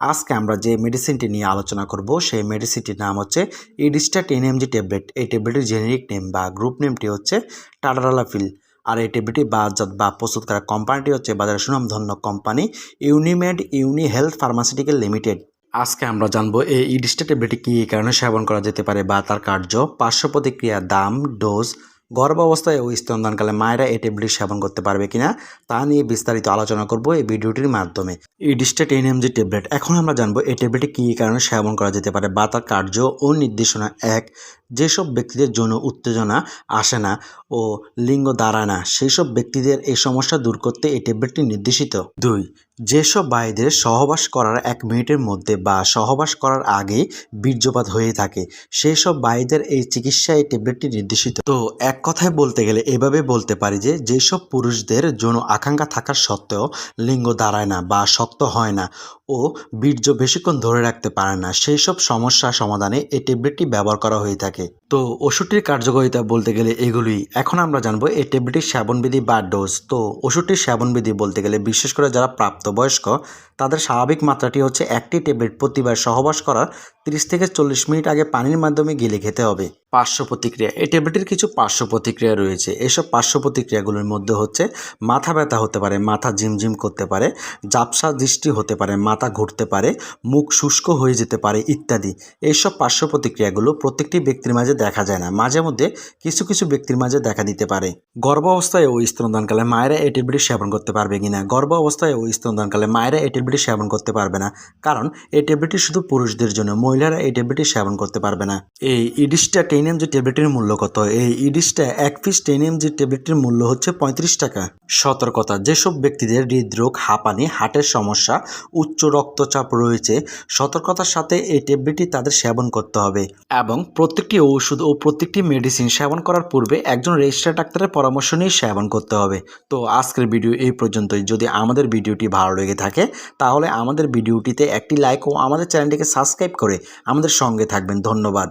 আজকে আমরা যে মেডিসিনটি নিয়ে আলোচনা করব, সেই মেডিসিনটির নাম হচ্ছে ইডিস্টা টেন এমজি ট্যাবলেট এই ট্যাবলেটের জেনেরিক নেম বা গ্রুপ নেমটি হচ্ছে টাডারালাফিল আর এই ট্যাবলেটটি বাজার বা প্রস্তুত করা কোম্পানিটি হচ্ছে বাজারের সুনামধন্য company Unimed Unihealth pharmaceutical limited আজকে আমরা জানব এই ইডিস্টা ট্যাবলেটটি কী কারণে সেবন করা যেতে পারে বা তার কার্য। পার্শ্ব প্রতিক্রিয়া, দাম ডোজ গর্ভাবস্থায় ও স্তনদানকালে মায়েরা এই ট্যাবলেট সেবন করতে পারবে কিনা তা নিয়ে বিস্তারিত আলোচনা করব এই ভিডিওটির মাধ্যমে। ইডিস্টেট এনএমজি ট্যাবলেট, এখন আমরা জানব এই ট্যাবলেটটি কী কারণে সেবন করা যেতে পারে বা তার কার্য ও নির্দেশনা এক। যেসব ব্যক্তিদের জন্য উত্তেজনা আসে না ও লিঙ্গ দাঁড়ায় না সেই সব ব্যক্তিদের এই সমস্যা দূর করতে এই ট্যাবলেটটি নির্দেশিত। দুই যেসব ভাইদের সহবাস করার এক মিনিটের মধ্যে বা সহবাস করার আগে বীর্যপাত হয়ে থাকে সেই সব ভাইদের এই চিকিৎসা এই ট্যাবলেটটি নির্দেশিত। তো এক কথায় বলতে গেলে এভাবে বলতে পারি যে, যেসব পুরুষদের যৌন আকাঙ্ক্ষা থাকার সত্ত্বেও লিঙ্গ দাঁড়ায় না বা শক্ত হয় না ও বীর্য বেশিক্ষণ ধরে রাখতে পারে না সেই সব সমস্যা সমাধানে এই ট্যাবলেটটি ব্যবহার করা হয়ে থাকে। তো ওষুধটির কার্যকারিতা বলতে গেলে এগুলি এখন আমরা জানব এই ট্যাবলেটটির সেবনবিধি বা ডোজ। তো ওষুধটির সেবনবিধি বলতে গেলে বিশেষ করে যারা প্রাপ্তবয়স্ক তাদের স্বাভাবিক মাত্রাটি হচ্ছে একটি ট্যাবলেট প্রতিবার সহবাস করার তিরিশ থেকে চল্লিশ মিনিট আগে পানির মাধ্যমে গিলে খেতে হবে। পার্শ্ব প্রতিক্রিয়া। এই ট্যাবলেটের কিছু পার্শ্ব প্রতিক্রিয়া রয়েছে। এসব পার্শ্ব প্রতিক্রিয়াগুলোর মধ্যে হচ্ছে, মাথা ব্যথা হতে পারে, মাথা ঝিমঝিম করতে পারে জাপসা দৃষ্টি হতে পারে, মাথা ঘুরতে পারে, মুখ শুষ্ক হয়ে যেতে পারে ইত্যাদি। এইসব পার্শ্ব প্রতিক্রিয়াগুলো প্রত্যেকটি ব্যক্তির মাঝে দেখা যায় না। মাঝে মধ্যে কিছু কিছু ব্যক্তির মাঝে দেখা দিতে পারে। গর্ভ অবস্থায় ও স্তনদানকালে মায়েরা এই ট্যাবলেট সেবন করতে পারবে কিনা? গর্ভ অবস্থায় ও স্তনদানকালে মায়েরা এই ট্যাবলেট সেবন করতে পারবে না। কারণ এই ট্যাবলেটটি শুধু পুরুষদের জন্য মহিলারা এই ট্যাবলেটটি সেবন করতে পারবে না। এই ইডিসটা টেন এমজি ট্যাবলেটের মূল্য কত? এই ইডিসটা এক পিস টেন এমজি ট্যাবলেটের মূল্য হচ্ছে পঁয়ত্রিশ টাকা। সতর্কতা, যেসব ব্যক্তিদের হৃদরোগ, হাঁপানি, হার্টের সমস্যা, উচ্চ রক্তচাপ রয়েছে, সতর্কতার সাথে এই ট্যাবলেটটি তাদের সেবন করতে হবে। এবং প্রত্যেকটি ঔষধ ও প্রত্যেকটি মেডিসিন সেবন করার পূর্বে একজন রেজিস্টার ডাক্তারের পরামর্শ নিয়ে সেবন করতে হবে। তো আজকের ভিডিও এই পর্যন্তই। যদি আমাদের ভিডিওটি ভালো লেগে থাকে, তাহলে আমাদের ভিডিওটিতে একটি লাইক ও আমাদের চ্যানেলটিকে সাবস্ক্রাইব করে আমাদের সঙ্গে থাকবেন। ধন্যবাদ।